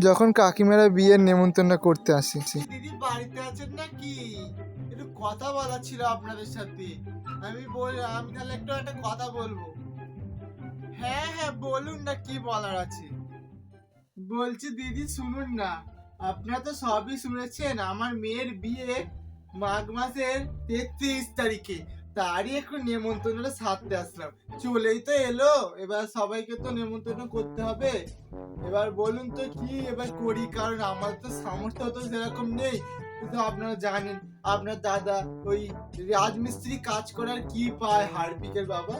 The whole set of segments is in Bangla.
যখন কাকিমারা বিয়ের নেমন্তন্ন করতে আসে দিদি বাড়িতে আছেন নাকি? একটু কথা বলা ছিল আপনাদের সাথে। আমি বল, আমি তাহলে একটু একটা কথা বলব। হ্যাঁ হ্যাঁ বলুন না, কি বলার আছে? বলছি দিদি, শুনুন না। আপনারা তো সবই শুনেছেন, আমার মেয়ের বিয়ে মাঘ মাসের তেত্রিশ তারিখে। তারই একটু নেমন্তন্নটা সারতে আসলাম। চলেই তো এলো। এবার সবাইকে তো নেমন্তন্ন করতে হবে। এবার বলুন তো কি এবার করি? কারণ আমার তো সামর্থ্য তো সেরকম নেই। কিন্তু আপনারা জানেন, আপনার দাদা ওই রাজমিস্ত্রি কাজ করার কি পায় হারপিকের বাবা?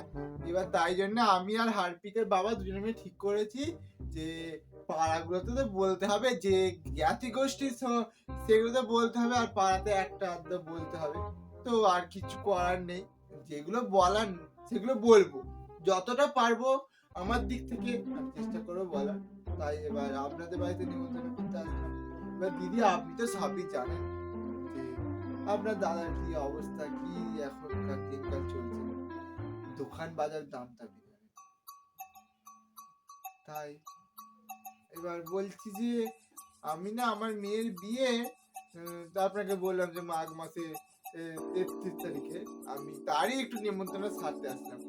এবার তাই জন্য আমি আর হারপিকের বাবা দুজনে মিলে ঠিক করেছি যে পাড়াগুলোতে তো বলতে হবে, যে জ্ঞাতি গোষ্ঠী সেগুলোতে বলতে হবে আর পাড়াতে একটা আধটা বলতে হবে। তো আর কিছু করার নেই। যেগুলো বলার, সেগুলো বলব। যতটা পারব আমার দিক থেকে চেষ্টা করব বলার। তাই এবার আপনাদের বাড়িতে নিমন্ত্রণ করতে আসলাম। এবার দিদি, আপনি তো সবই জানেন যে আপনার দাদার কি অবস্থা, কি এখনকার দিনকাল চলছে। দোকান বাজার বেড়ে গেছে। তাই এবার বলছি যে, আমি না আমার মেয়ের বিয়ে আপনাকে বললাম যে মাঘ মাসে তেত্রিশ তারিখে আমি তারই একটু নিমন্ত্রণ সারতে আসলাম।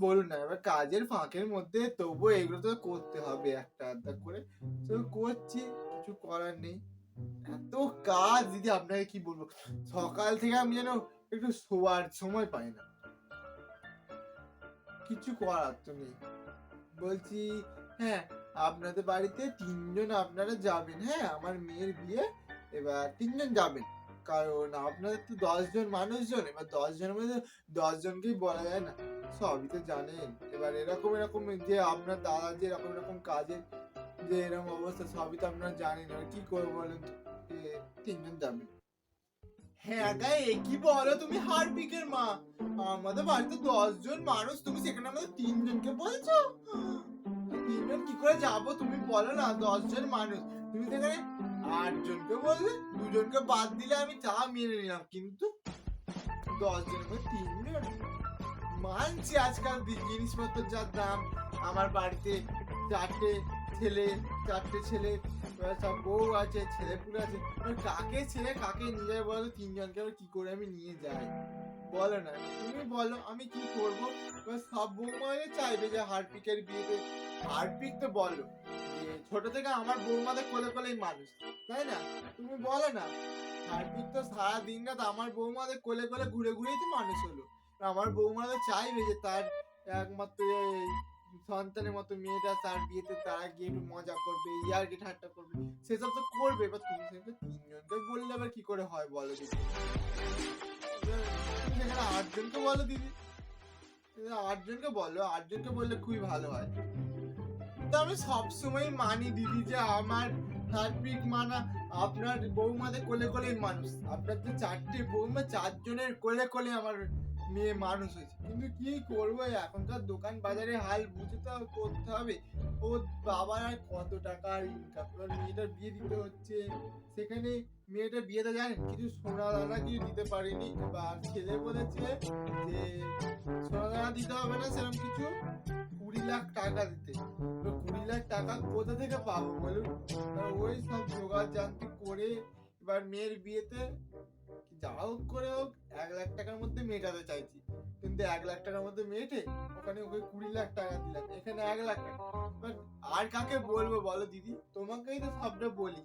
বলুন না, এবার কাজের ফাঁকের মধ্যে তবুও এগুলো তো করতে হবে একটা আধটা করে। তো করছি, কিছু করার নেই। এত কাজ, দিদি আপনাকে কি বলব? সকাল থেকে আমি যেন একটু শোয়ার সময় পাই না। কিছু করার তো নেই। বলছি হ্যাঁ আপনাদের বাড়িতে তিনজন আপনারা যাবেন হ্যাঁ আমার মেয়ের বিয়ে, এবার তিনজন যাবেন। কারণ আপনাদের তো দশজন মানুষজন এবার দশ জনের মধ্যে দশ জনকেই বলা যায় না। সবই তো জানেন। এবার এরকম এরকম যে আপনার দাদা যে এরকম এরকম কাজের যে এরকম অবস্থা সবই তো আপনারা জানেন। এবার কি করব বলেন তিনজন যাবে। হ্যাঁ গায়ে কি বলো? তুমি হারপিকের মা। আমাদের বাড়িতে দশ জন মানুষ তুমি সেখানে আমাদের তিনজনকে বলছো? তিনজন কি করে যাব? তুমি বলো না দশ জন মানুষ। তুমি সেখানে আট জনকে বললে, দুজনকে বাদ দিলে আমি তা মেনে নিলাম, কিন্তু দশ জনের মধ্যে তিনজন মানছি আজকাল দি- জিনিসপত্রের যা দাম। আমার বাড়িতে চারটে ছেলে চারটে ছেলে সব বউ আছে, ছেলে পুলে আছে। কাকে ছেলে, কাকে নিয়ে যাবে বলো? তিনজনকে আবার কি করে আমি নিয়ে যাই? বলো না। তুমি বলো, আমি কি করব? সব বৌমারে চাইবে যে হারপিকের বিয়েতে। হারপিক তো বলো ছোট থেকে আমার বৌমাদের কোলে কোলেই মানুষ। তাই না? তুমি বলো না। হারপিক তো সারা দিন রাত আমার বৌমাদের কোলে কোলে ঘুরে ঘুরেই তো মানুষ হলো। আমার বৌমা তো চাইবে যে তার একমাত্র সন্তানের মতো মেয়েটা তার বিয়েতে তারা গিয়ে একটু মজা করবে, ইয়ার্কি ঠাট্টা করবে। সেসব তো করবে, এবার তুমি সেটা তিনজনকে বললে আবার কি করে হয় বলো দিদি? সেখানে আটজনকে বলো দিদি। আটজনকে বলো, আটজনকে বললে খুবই ভালো হয়। তো আমি সবসময় মানি দিদি যে আমার হার্পিক মানা, আপনার বৌমাদের কোলে কোলেই মানুষ। আপনার তো চারটে বৌমা, চারজনের কোলে কোলে আমার মেয়ে মানুষ হয়েছে। কিন্তু কি করব এখনকার দোকান বাজারে হাল বুঝে তো করতে হবে। ও বাবার আর কত টাকার ইনকাম মেয়েটার বিয়ে দিতে হচ্ছে। সেখানে মেয়েটা বিয়েতে জানেন? কিছু সোনা দানা কিছু দিতে পারেনি। বা ছেলে বলেছে যে সোনা দানা দিতে হবে না, সেরকম কিছু কুড়ি লাখ টাকা দিতে। কুড়ি লাখ টাকা কোথা থেকে পাবো বলুন? ওই সব জোগাড় জানতে করে এবার মেয়ের বিয়েতে যা হোক করে হোক, এক লাখ টাকার মধ্যে মেটাতে চাইছি। কিন্তু এক লাখ টাকার মধ্যে মেটে ওখানে ওকে কুড়ি লাখ টাকা দিলাম। এখানে এক লাখ টাকা। আর কাকে বলব বলো দিদি? তোমাকেই তো সবটা বলি।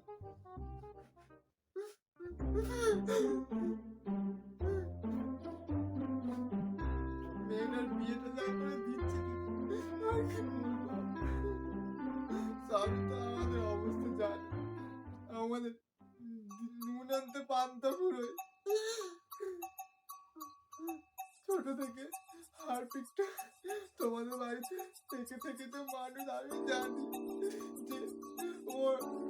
আমাদের অবস্থা পান্তা পুরোয়। ছোট থেকে হারপিকটা তোমাদের বাড়িতে থেকে থেকে তো মানুষ, আমি জানি যে ও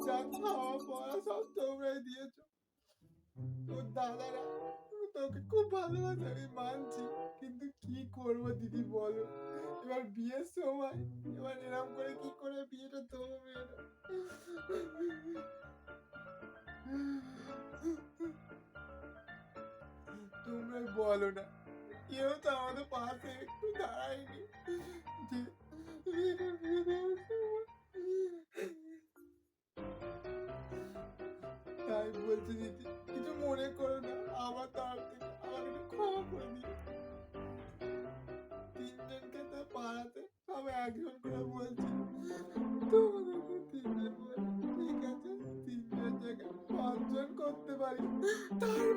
যা খাওয়া পড়া সব তোমরাই দিয়েছ। তোর দাদারা তোকে খুব ভালোবাসে, আমি মানছি। কিন্তু কি করব দিদি, বলো? এবার বিয়ের সময়, এবার এরকম করে কি করে বিয়েটা তোমরা বলো না কেউ তো আমাদের পাশে একটু দাঁড়ায়নি। আমি বলছি দিদি, কিছু মনে করো না আমার তরফ থেকে আমাকে একটু ক্ষমা করে দিও। তিনজনকে তো পাড়াতে সব একজন করে বলছি, তোমাদেরকে তিনজন ঠিক আছে, তিনজন জায়গায় পাঁচজন করতে পারি। তার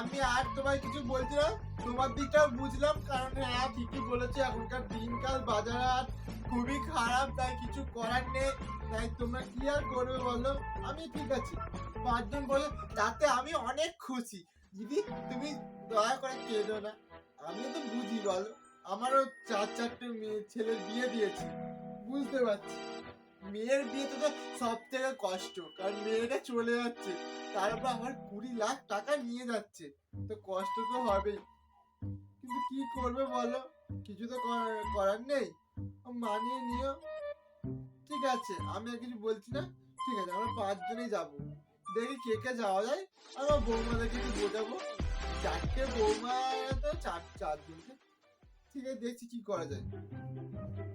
আমি আর তোমায় কিছু বলছি না, তোমার দিকটাও বুঝলাম, কারণ হ্যাঁ ঠিকই বলেছ, এখনকার দিনকাল বাজার আর খুবই খারাপ, তাই কিছু করার নেই। তাই তোমরা কি আর করবে বলো? আমি ঠিক আছে। পাঁচজন বলে, তাতে আমি অনেক খুশি। দিদি, তুমি দয়া করে কেঁদো না। আমিও তো বুঝি, বলো। আমারও চার, চারটে মেয়ে, ছেলে বিয়ে দিয়েছি। বুঝতে পারছি। মেয়ের বিয়েতে তো সব থেকে কষ্ট, কারণ মেয়েটা চলে যাচ্ছে। তারপর আমার কুড়ি লাখ টাকা নিয়ে যাচ্ছে। তো কষ্ট তো হবেই। কিন্তু কি করবে বলো? কিছু তো করার- নেই। মানিয়ে নিও। ঠিক আছে, আমি আর কিছু বলছি না। ঠিক আছে, আমরা পাঁচজনেই যাব। দেখি কে কে যাওয়া যায়। আমার বৌমাদেরকে একটু বোঝাবো। চারটে বৌমা তো চার, চারজনকে। ঠিক আছে, দেখছি কি করা যায়।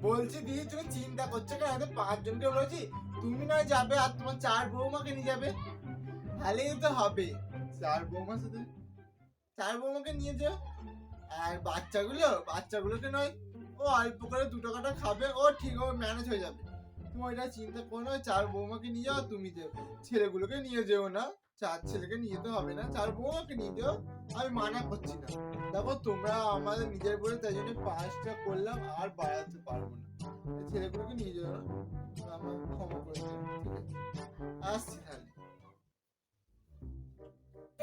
বলছি, দিদি, তুমি চিন্তা করছ কেন? এত পাঁচজনকে বলেছি। তুমি নয় যাবে, আর তোমার চার বৌমাকে নিয়ে যাবে। তাহলেই তো হবে। চার বৌমার সাথে চার বৌমাকে নিয়ে যাও আর বাচ্চাগুলো, বাচ্চাগুলোকে নয়, ও অল্প করে দুটো কাটা খাবে, ও ঠিক ও ম্যানেজ হয়ে যাবে। তুমি ওইটা চিন্তা করো না, চার বৌমাকে নিয়ে যাও, তুমি যেও ছেলেগুলোকে নিয়ে যেও না, চার ছেলেকে নিয়ে যেতে হবে না, চার বৌমাকে নিয়ে যেও, আমি মানা করছি না। দেখো, তোমরা আমাদের নিজের বলে তাই জন্য পাঁচটা করলাম, আর বাড়াতে পারব না। ছেলেগুলোকে নিয়ে যেও না আমার ক্ষমা করে আসছি তাহলে।